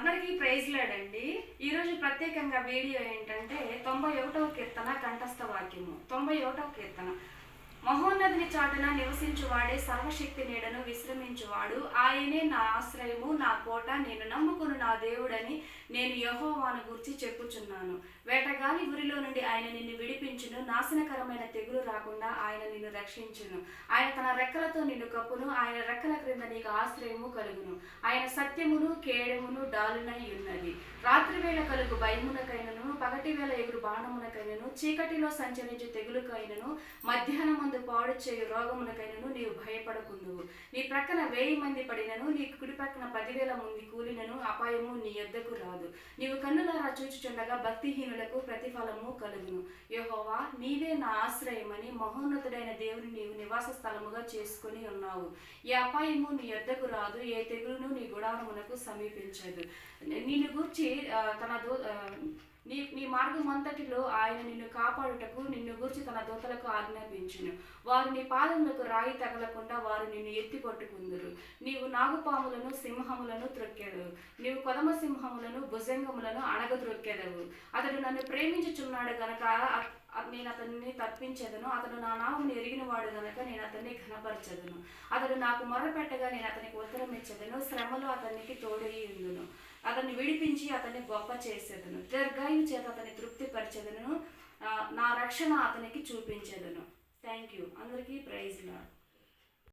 అందరికీ ప్రైజ్ లేడండి ఈరోజు ప్రత్యేకంగా వీడియో ఏంటంటే తొంభై ఒకటవ కీర్తన కంఠస్థ వాక్యము. తొంభై ఒకటవ కీర్తన. మహోన్నతిని చాటున నివసించువాడే సర్వశక్తి నీడను విశ్రమించువాడు. ఆయనే నా ఆశ్రయము నా కోట నేను నమ్ముకుని నా దేవుడని నేను యహోవాను గురించి చెప్పుచున్నాను. వేటగాలి గురిలో నుండి ఆయన నిన్ను విడిపించును నాశనకరమైన తెగులు రాకుండా ఆయన నిన్ను రక్షించును. ఆయన తన రెక్కలతో నిన్ను కప్పును ఆయన రెక్కల క్రింద నీకు ఆశ్రయము కలుగును. ఆయన సత్యమును కేడమును డాలునై ఉన్నది. రాత్రి వేళ కలుగు భయమునకైనను పగటి వేళ ఎగురు బాణమునకైనను చీకటిలో సంచరించు తెగులుకైనను మధ్యాహ్నం ముందు పాడు చేయు రోగమునకైనను నీవు భయపడకుందువు. నీ ప్రక్కన వెయ్యి మంది పడినను నీ కుడి ప్రక్కన పదివేల మంది కూలినను అపాయము నీ యొద్దకు రాదు. నీవు కన్నులారా చూచుచుండగా భక్తిహీనులకు ప్రతిఫలము కలుగును. యహోవా నీవే నా ఆశ్రయమని మహోన్నతుడైన దేవుని నీవు నివాస స్థలముగా చేసుకుని ఉన్నావు. ఈ అపాయము నీ యొద్దకు రాదు ఏ తెగులును నీ గుడారమునకు సమీపించదు. నిన్ను గూర్చి తన దో మార్గమంతటిలో మార్గం అంతటిలో ఆయన నిన్ను కాపాడుటకు నిన్ను గూర్చి తన దూతలకు ఆజ్ఞాపించును. వారు నీ పాదములకు రాయి తగలకుండా వారు నిన్ను ఎత్తి పట్టుకుందురు. నీవు నాగుపాములను సింహములను త్రొక్కెదవు. నీవు కొదమ సింహములను భుజంగములను అణగద్రొక్కెదవు అతడు నన్ను ప్రేమించుచున్నాడు గనక నేను అతన్ని తప్పించేదను. అతడు నా నామమును ఎరిగిన వాడు గనక నేను అతన్ని ఘనపరచదును. అతడు నాకు మొరపెట్టగా నేను అతనికి ఉత్తరం ఇచ్చేదను శ్రమలో అతనికి తోడయి ఉందును అతన్ని విడిపించి అతన్ని గొప్ప చేసేదను. దీర్ఘాయు చేత అతన్ని తృప్తిపరిచేదను. నా రక్షణ అతనికి చూపించేదను. థ్యాంక్ యూ అందరికీ ప్రైజ్ లాడ్